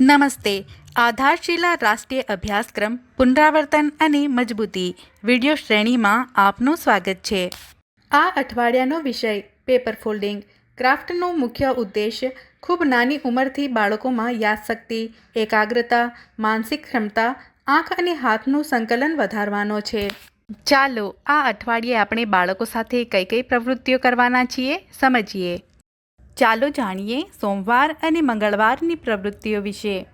નમસ્તે. આધારશીલા રાષ્ટ્રીય અભ્યાસક્રમ, પુનરાવર્તન અને મજબૂતી વિડિયો શ્રેણીમાં આપનું સ્વાગત છે. આ અઠવાડિયાનો વિષય, પેપર ફોલ્ડિંગ. ક્રાફ્ટનો મુખ્ય ઉદ્દેશ, ખૂબ નાની ઉંમરથી બાળકોમાં યાદશક્તિ, એકાગ્રતા, માનસિક ક્ષમતા, આંખ અને હાથનું સંકલન વધારવાનો છે. ચાલો આ અઠવાડિયે આપણે બાળકો સાથે કઈ કઈ પ્રવૃત્તિઓ કરવાના છીએ સમજીએ. ચાલો જાણીએ સોમવાર અને મંગળવારની પ્રવૃત્તિઓ વિશે.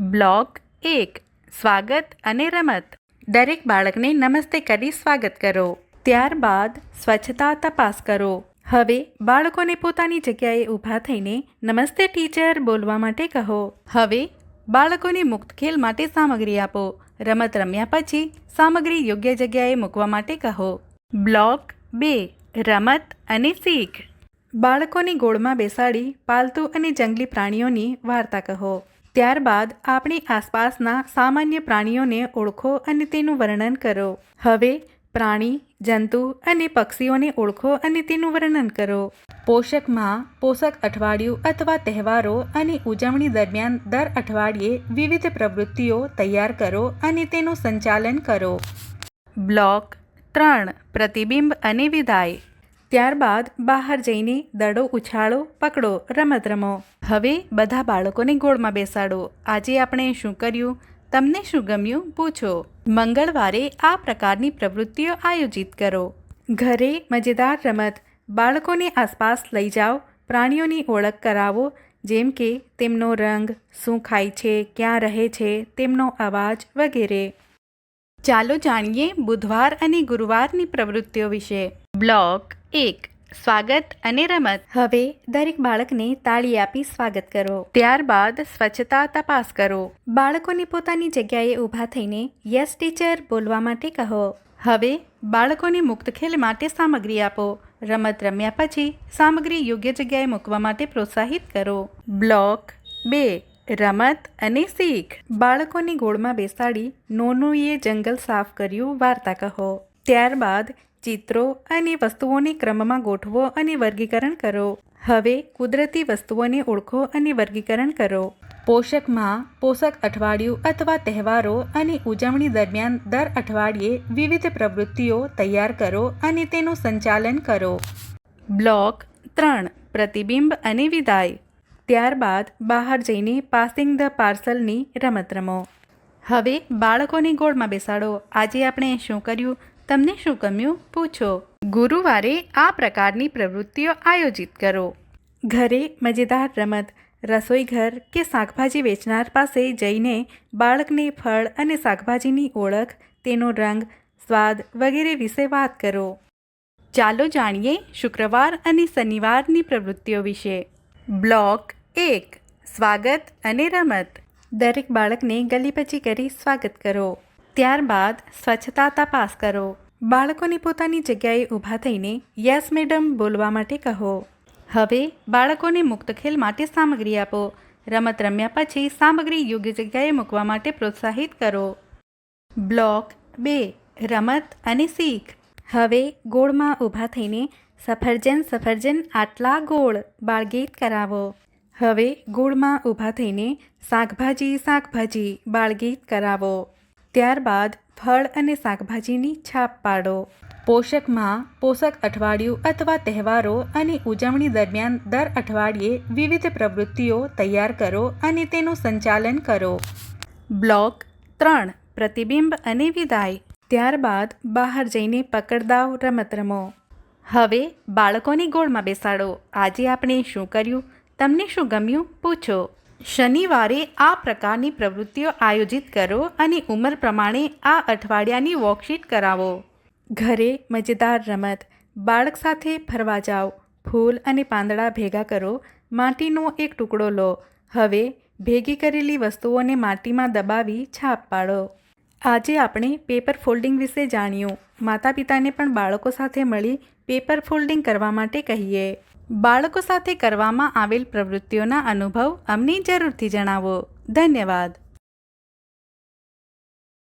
બ્લોક એક, સ્વાગત અને રમત. દરેક બાળકને નમસ્તે કરી સ્વાગત કરો. ત્યારબાદ સ્વચ્છતા તપાસ કરો. હવે બાળકોને પોતાની જગ્યાએ ઊભા થઈને નમસ્તે ટીચર બોલવા માટે કહો. હવે બાળકોને મુક્ત ખેલ માટે સામગ્રી આપો. રમત રમ્યા પછી સામગ્રી યોગ્ય જગ્યાએ મૂકવા માટે કહો. બ્લોક બે, રમત અને શીખ. બાળકોની ગોળમાં બેસાડી પાલતુ અને જંગલી પ્રાણીઓની વાર્તા કહો. ત્યારબાદ આપણી આસપાસના સામાન્ય પ્રાણીઓને ઓળખો અને તેનું વર્ણન કરો. હવે પ્રાણી, જંતુ અને પક્ષીઓને ઓળખો અને તેનું વર્ણન કરો. પોષકમાં પોષક અઠવાડિયું અથવા તહેવારો અને ઉજવણી દરમિયાન દર અઠવાડિયે વિવિધ પ્રવૃત્તિઓ તૈયાર કરો અને તેનું સંચાલન કરો. બ્લોક ત્રણ, પ્રતિબિંબ અને વિદાય. ત્યારબાદ બહાર જઈને દડો ઉછાળો, પકડો, રમત રમો. હવે બધા બાળકોને ગોળમાં બેસાડો. આજે આપણે શું કર્યું? તમને શું ગમ્યું? પૂછો. મંગળવારે આ પ્રકારની પ્રવૃત્તિઓ આયોજિત કરો. ઘરે મજેદાર રમત. બાળકોને આસપાસ લઈ જાઓ. પ્રાણીઓની ઓળખ કરાવો. જેમ કે તેમનો રંગ, શું ખાય છે, ક્યાં રહે છે, તેમનો અવાજ વગેરે. ચાલો જાણીએ બુધવાર અને ગુરુવારની પ્રવૃત્તિઓ વિશે. બ્લોક એક સ્વાગત અને રમત. હવે દરેક બાળકને તાળી આપી સ્વાગત કરો. ત્યારબાદ સ્વચ્છતા તપાસ કરો. બાળકોને પોતાની જગ્યાએ ઊભા થઈને યસ ટીચર બોલવા માટે કહો. હવે બાળકોને મુક્ત ખેલ માટે સામગ્રી આપો. રમત રમ્યા પછી સામગ્રી યોગ્ય જગ્યાએ મૂકવા માટે પ્રોત્સાહિત કરો. બ્લોક બે રમત અને શીખ. બાળકોની ગોળમાં બેસાડી નોનુએ જંગલ સાફ કર્યું વાર્તા કહો. ત્યારબાદ ચિત્રો અને વસ્તુઓને ક્રમમાં ગોઠવો અને વર્ગીકરણ કરો. હવે કુદરતી વસ્તુઓને ઓળખો અને વર્ગીકરણ કરો. પોષકમાં પોષક અઠવાડિયું અથવા તહેવારો અને ઉજવણી દરમિયાન દર અઠવાડિયે વિવિધ પ્રવૃત્તિઓ તૈયાર કરો અને તેનું સંચાલન કરો. બ્લોક ત્રણ, પ્રતિબિંબ અને વિદાય. ત્યારબાદ બહાર જઈને પાસિંગ ધ પાર્સલની રમત રમો હવે બાળકોની ગોળમાં બેસાડો. આજે આપણે શું કર્યું? તમને શું ગમ્યું? પૂછો. ગુરુવારે આ પ્રકારની પ્રવૃત્તિઓ આયોજિત કરો. ઘરે મજેદાર રમત રસોઈ ઘર કે શાકભાજી વેચનાર પાસે જઈને બાળકને ફળ અને શાકભાજીની ઓળખ, તેનો રંગ, સ્વાદ વગેરે વિશે વાત કરો. ચાલો જાણીએ શુક્રવાર અને શનિવારની પ્રવૃત્તિઓ વિશે. બ્લોક એક, સ્વાગત અને રમત. દરેક બાળકને ગલીપચી કરી સ્વાગત કરો. ત્યારબાદ સ્વચ્છતા તપાસ કરો. બાળકોને પોતાની જગ્યાએ ઊભા થઈને, યસ, મેડમ, બોલવા માટે કહો. હવે બાળકોને મુક્ત ખેલ માટે સામગ્રી આપો. રમત રમ્યા પછી સામગ્રી યોગ્ય જગ્યાએ મૂકવા માટે પ્રોત્સાહિત કરો. બ્લોક બે, રમત અને શીખ. હવે ગોળમાં ઊભા થઈને, સફરજન સફરજન, આટલા ગોળ, બાળગીત કરાવો. હવે ગોળમાં ઊભા થઈને, શાકભાજી શાકભાજી, બાળગીત કરાવો. ત્યારબાદ ફળ અને શાકભાજીની છાપ પાડો. પોષકમાં પોષક અઠવાડિયું અથવા તહેવારો અને ઉજવણી દરમિયાન દર અઠવાડિયે વિવિધ પ્રવૃત્તિઓ તૈયાર કરો અને તેનું સંચાલન કરો. બ્લોક ત્રણ, પ્રતિબિંબ અને વિદાય. ત્યારબાદ બહાર જઈને પકડદાવ રમત રમો હવે બાળકોની ગોળમાં બેસાડો. આજે આપણે શું કર્યું? તમને શું ગમ્યું? પૂછો. શનિવારે આ પ્રકારની પ્રવૃત્તિઓ આયોજિત કરો અને ઉંમર પ્રમાણે આ અઠવાડિયાની વર્કશીટ કરાવો. ઘરે મજેદાર રમત, બાળક સાથે ફરવા જાઓ, ફૂલ અને પાંદડા ભેગા કરો, માટીનો એક ટુકડો લો. હવે ભેગી કરેલી વસ્તુઓને માટીમાં દબાવી છાપ પાડો. આજે આપણે પેપર ફોલ્ડિંગ વિશે જાણ્યું. માતા પિતાને પણ બાળકો સાથે મળી પેપર ફોલ્ડિંગ કરવા માટે કહીએ. બાળકો સાથે કરવામાં આવેલ પ્રવૃત્તિઓના અનુભવ અમને જરૂરથી જણાવો. ધન્યવાદ.